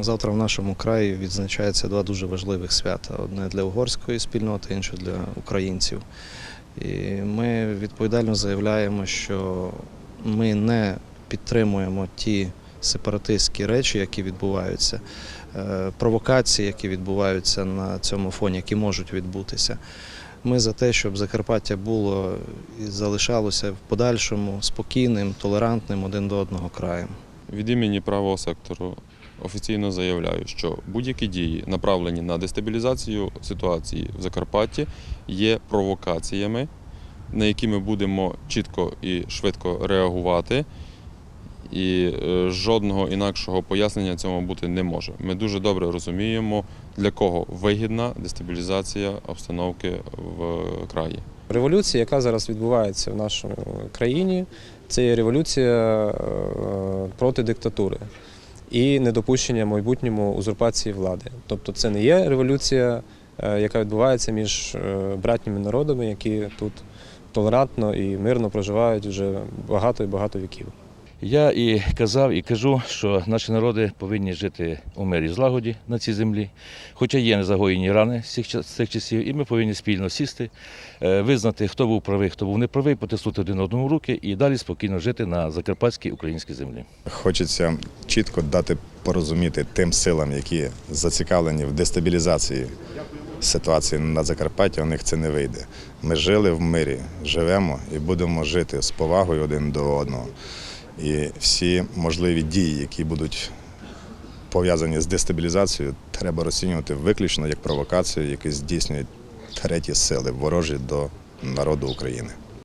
Завтра в нашому краї відзначається два дуже важливих свята: одне для угорської спільноти, інше для українців. І ми відповідально заявляємо, що ми не підтримуємо ті сепаратистські речі, які відбуваються, е, провокації, які відбуваються на цьому фоні, які можуть відбутися. Ми за те, щоб Закарпаття було і залишалося в подальшому спокійним, толерантним один до одного краєм. Від імені правого сектору офіційно заявляю, що будь-які дії, направлені на дестабілізацію ситуації в Закарпатті, є провокаціями, на які ми будемо чітко і швидко реагувати. І е, жодного інакшого пояснення цьому бути не може. Ми дуже добре розуміємо, для кого вигідна дестабілізація обстановки в краї. Революція, яка зараз відбувається в нашій країні, це є революція е, проти диктатури і недопущення майбутньому узурпації влади. Тобто це не є революція, е, яка відбувається між е, братніми народами, які тут толерантно і мирно проживають вже багато і багато віків. Я і казав, і кажу, що наші народи повинні жити у мирі злагоді на цій землі, хоча є незагоєні рани з цих, часів, і ми повинні спільно сісти, е, визнати, хто був правий, хто був неправий, потиснути один одному руки і далі спокійно жити на закарпатській українській землі. Хочеться чітко дати порозуміти тим силам, які зацікавлені в дестабілізації ситуації на Закарпатті, у них це не вийде. Ми жили в мирі, живемо і будемо жити з повагою один до одного. І всі можливі дії, які будуть пов'язані з дестабілізацією, треба розцінювати виключно як провокацію, які здійснюють треті сили ворожі до народу України.